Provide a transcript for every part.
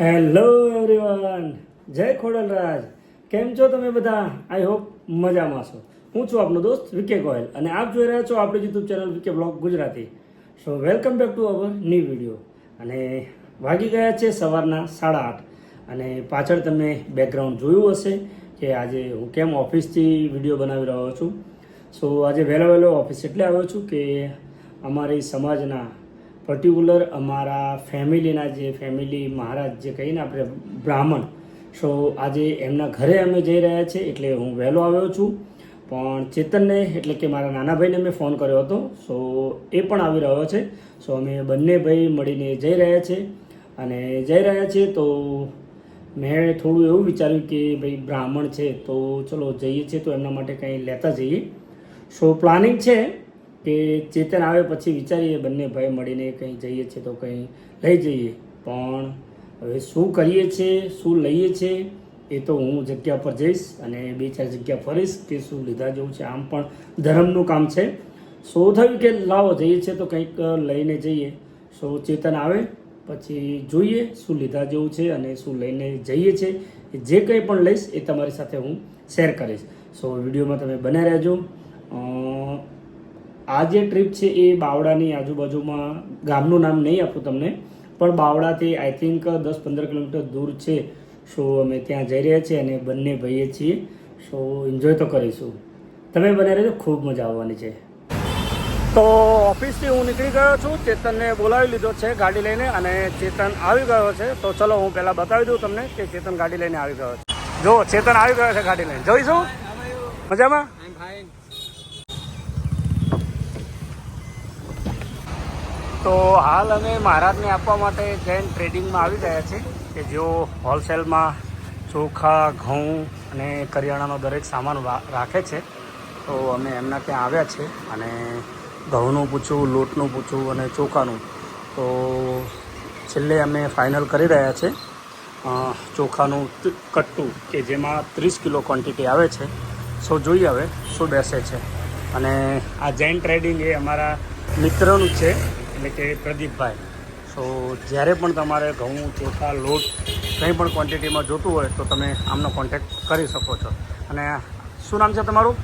Hello everyone જય ખોડલરાજ. કેમ છો તમે બધા? આઈ હોપ મજામાં છો. હું છું આપનો દોસ્ત વિકે ગોયલ અને આપ જોઈ રહ્યા છો આપણી YouTube channel VK blog Gujarati. So welcome back to our new video અને વાગી ગયા છે સવારના સાડા આઠ. અને પાછળ તમે બેકગ્રાઉન્ડ જોયું હશે કે આજે હું કેમ ઓફિસથી વીડિયો બનાવી રહ્યો છું. સો આજે વહેલો વહેલો ઓફિસ એટલે આવ્યો છું કે અમારી સમાજના પર્ટિક્યુલર અમારા ફેમિલીના જે ફેમિલી મહારાજ જે કહીને આપણે બ્રાહ્મણ સો આજે એમના ઘરે અમે જઈ રહ્યા છીએ એટલે હું વહેલો આવ્યો છું. પણ ચેતનને એટલે કે મારા નાના ભાઈને મેં ફોન કર્યો હતો સો એ પણ આવી રહ્યો છે. સો અમે બંને ભાઈ મળીને જઈ રહ્યા છીએ. અને જઈ રહ્યા છીએ તો મેં થોડું એવું વિચાર્યું કે ભાઈ બ્રાહ્મણ છે તો ચલો જઈએ છીએ તો એમના માટે કંઈ લેતા જઈએ. સો પ્લાનિંગ છે કે ચેતન આવે પછી વિચારીએ બંને ભાઈ મળીને કંઈ જઈએ છીએ તો કંઈ લઈ જઈએ. પણ હવે શું કરીએ છીએ શું લઈએ છીએ એ તો હું જગ્યા પર જઈશ અને બે ચાર જગ્યા ફરીશ કે શું લીધા જેવું છે, આમ પણ ધર્મનું કામ છે. સો થયું કે લાવો, જઈએ છીએ તો કંઈક લઈને જઈએ. સો ચેતન આવે, પછી જોઈએ શું લીધા જેવું છે અને શું લઈને જઈએ છીએ જે કંઈ પણ લઈશ એ તમારી સાથે હું શેર કરીશ. સો વિડીયોમાં તમે બને રહેજો. આ જે ટ્રીપ છે એ બાવડાની આજુબાજુમાં ગામનું નામ નહીં આપું તમને પણ બાવડાથી આઈ થિંક દસ પંદર કિલોમીટર દૂર છે. સો અમે ત્યાં જઈ રહ્યા છીએ અને બંને ભાઈએ છીએ. સો એન્જોય તો કરીશું. તમે બને રહેજો ખૂબ મજા આવવાની છે. તો ઓફિસથી હું નીકળી ગયો છું. ચેતનને બોલાવી લીધો છે ગાડી લઈને અને ચેતન આવી ગયો છે. તો ચલો હું પહેલાં બતાવી દઉં તમને કે ચેતન ગાડી લઈને આવી ગયો છે. જો ચેતન આવી ગયો છે ગાડી લઈને. જોઈશું? મજામાં? તો હાલ અમે મહારાજને આપવા માટે જૈન ટ્રેડિંગમાં આવી ગયા છીએ કે જેઓ હોલસેલમાં ચોખા, ઘઉં અને કરિયાણાનો દરેક સામાન રાખે છે. તો અમે એમના ત્યાં આવ્યા છે અને ઘઉંનું પૂછવું લોટનું પૂછવું અને ચોખાનું. તો છેલ્લે અમે ફાઇનલ કરી રહ્યા છે ચોખાનું કટ્ટું કે જેમાં ત્રીસ કિલો ક્વોન્ટિટી આવે છે. સો જોઈએ હવે શું બેસે છે. અને આ જૈન ટ્રેડિંગ એ અમારા મિત્રનું છે. એટલે કે પ્રદીપભાઈ સો જ્યારે પણ તમારે ઘઉં ચોખા લોટ કંઈ પણ ક્વોન્ટિટીમાં જોતું હોય તો તમે આમનો કોન્ટેક્ટ કરી શકો છો અને શું નામ છે તમારું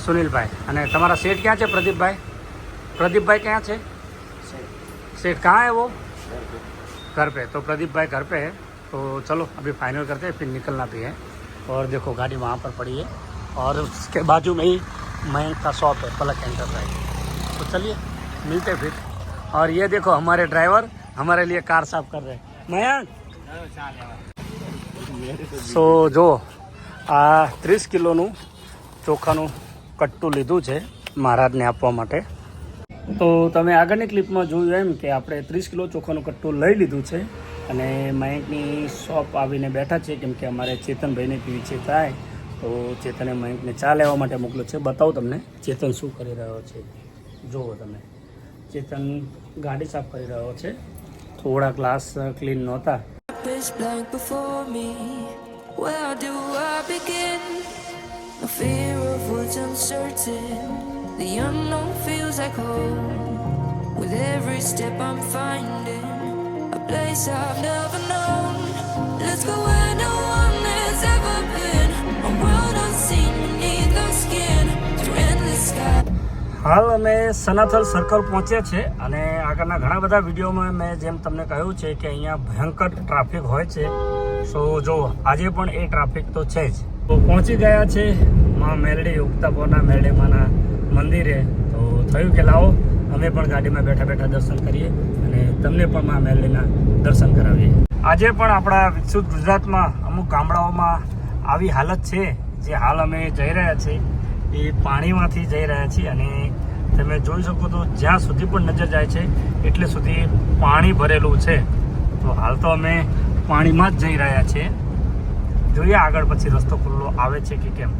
સુનિલભાઈ અને તમારા સેટ ક્યાં છે પ્રદીપભાઈ પ્રદીપભાઈ ક્યાં છે सेठ कहाँ है वो घर पे तो प्रदीप भाई घर पे है तो चलो अभी फाइनल करते हैं फिर निकलना भी है और देखो गाड़ी वहाँ पर पड़ी है और उसके बाजू में ही मयंक का शॉप है पलक एंटरप्राइज तो चलिए मिलते हैं फिर और ये देखो हमारे ड्राइवर हमारे लिए कार साफ कर रहे हैं मयंक સો જો આ ત્રીસ કિલોનું ચોખાનું કટ્ટું લીધું છે મહારાજને આપવા માટે તો તમે આગળની ક્લિપમાં જોયું એમ કે આપણે ત્રીસ કિલો ચોખાનું કટ્ટું લઈ લીધું છે અને મયંકની શોપ આવીને બેઠા છે કેમ કે અમારે ચેતનભાઈને પીવી છે ચાય તો ચેતને મયંકને ચા લેવા માટે મોકલ્યો છે બતાવું તમને ચેતન શું કરી રહ્યો છે જુઓ તમે ચેતન ગાડી સાફ કરી રહ્યો છે થોડા ગ્લાસ ક્લીન નહોતા. With every step I'm finding a place I've never known. Let's go where હાલ અમે સનાથલ સર્કલ પહોંચ્યા છે અને આગળના ઘણા બધા વિડીયોમાં મેં જેમ તમને કહ્યું છે કે અહીંયા ભયંકર ટ્રાફિક હોય છે. સો જો આજે પણ એ ટ્રાફિક તો છે જ. તો પહોંચી ગયા છે મા મેલડી ઉગતાપોરના મેલડીમાના મંદિરે. તો થયું કે લાવો, અમે પણ ગાડીમાં બેઠા બેઠા દર્શન કરીએ અને તમને પણ મા મેરડીના દર્શન કરાવીએ. આજે પણ આપણા વિકસિત ગુજરાતમાં અમુક ગામડાઓમાં આવી હાલત છે, જે હાલ અમે જઈ રહ્યા છીએ. એ પાણીમાંથી જઈ રહ્યા છીએ અને તમે જોઈ શકો તો જ્યાં સુધી પણ નજર જાય છે, એટલે સુધી પાણી ભરેલું છે. તો હાલ તો અમે પાણીમાં જ જઈ રહ્યા છીએ. જોઈએ આગળ પછી રસ્તો ખુલ્લો આવે છે કે કેમ.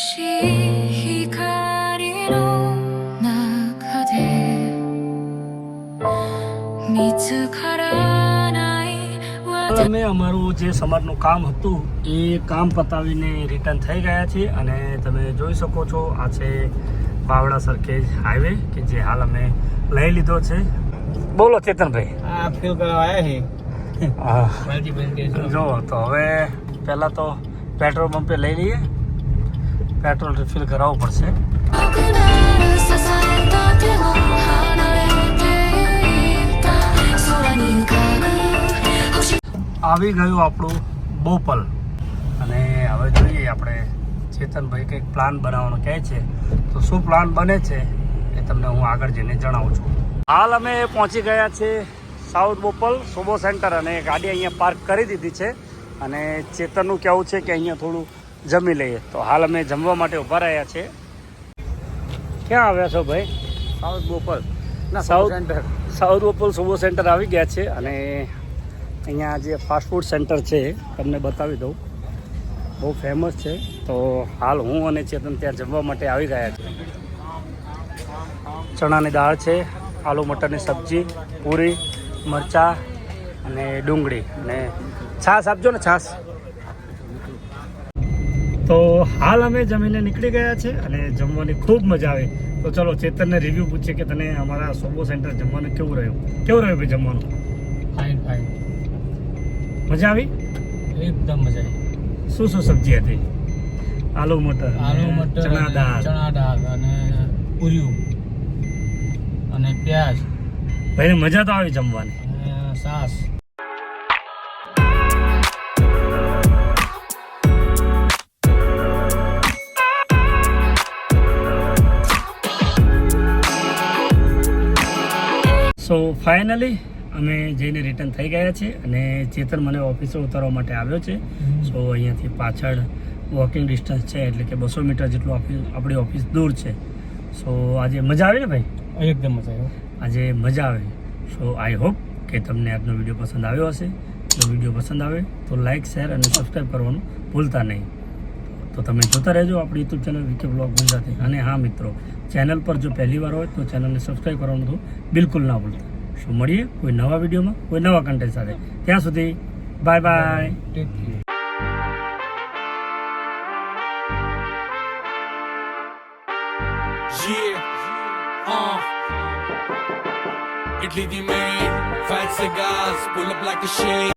眩 છે અમે અમારું જે સમાજનું કામ હતું એ કામ પતાવીને રિટર્ન થઈ ગયા છે અને તમે જોઈ શકો છો આ છે પાવડા સરખેજ હાઈવે કે જે હાલ અમે લઈ લીધો છે. બોલો ચેતનભાઈ. આ ફીલ કરવા આવ્યા છે જો તો હવે પહેલાં તો પેટ્રોલ પંપે લઈ લઈએ. પેટ્રોલ રિફિલ કરાવવું પડશે. આવી ગયું આપણું બોપલ. અને હવે જોઈએ આપણે ચેતનભાઈ કંઈક પ્લાન બનાવવાનો કહે છે. તો શું પ્લાન બને છે એ તમને હું આગળ જઈને જણાવું છું. હાલ અમે પહોંચી ગયા છે સાઉથ બોપલ સોબો સેન્ટર અને ગાડી અહીંયા પાર્ક કરી દીધી છે. અને ચેતનનું કહેવું છે કે અહીંયા થોડું જમી લઈએ. તો હાલ અમે જમવા માટે ઊભા રહ્યા છે. ક્યાં આવ્યા છો ભાઈ? સાઉથ બોપલ. ના south south centre. South Bopal SoBo Centre આવી ગયા છે અને અહીંયા જે ફાસ્ટફૂડ સેન્ટર છે, તમને બતાવી દઉં. બહુ ફેમસ છે. તો હાલ હું અને ચેતન ત્યાં જમવા માટે આવી ગયા છે ચણાની દાળ છે, આલુ મટરની સબ્જી, પૂરી, મરચાં અને ડુંગળી અને છાશ આપજો ને છાશ. તો હાલ અમે જમીને નીકળી ગયા છે અને જમવાની ખૂબ મજા આવે. તો ચલો ચેતનને રિવ્યૂ પૂછીએ કે તને અમારા સોબો સેન્ટર જમવાનું કેવું રહ્યું? કેવું રહ્યું ભાઈ જમવાનું? ફાઇન ફાઇન મજા આવી? એકદમ મજા આવી. શું શું સબ્જી હતી? આલુ મટર આલુ મટર ચણા દાળ. ચણા દાળ અને પૂરીયું અને પ્યાજ. ભાઈને મજા તો આવી જમવાની. સાસ. સો ફાઇનલી અમે જઈને રિટર્ન થઈ ગયા છે અને ચેતન મને ઓફિસે ઉતારવા માટે આવ્યો છે. સો અહીંયાથી પાછળ વોકિંગ ડિસ્ટન્સ છે એટલે કે બસો મીટર જેટલું ઓફિસ આપણી ઓફિસ દૂર છે. સો આજે મજા આવી ને ભાઈ? એકદમ મજા આવી. આજે મજા આવી. સો આઈ હોપ કે તમને આજનો વીડિયો પસંદ આવ્યો હશે. જો વીડિયો પસંદ આવે તો લાઇક શેર અને સબસ્ક્રાઈબ કરવાનું ભૂલતા નહીં. તો તમે જોતા રહેજો આપણી YouTube channel VK blog Gujarati. અને હા મિત્રો ચેનલ પર જો પહેલી વાર હોય તો ચેનલને સબસ્ક્રાઈબ કરવાનું તો બિલકુલ ના ભૂલતા. શું મળીએ કોઈ નવા વિડીયોમાં કોઈ નવા કન્ટેન્ટ સાથે ત્યાં સુધી bye bye take care Yeah, uh. Italy the main, fat cigars, pull up like a shade.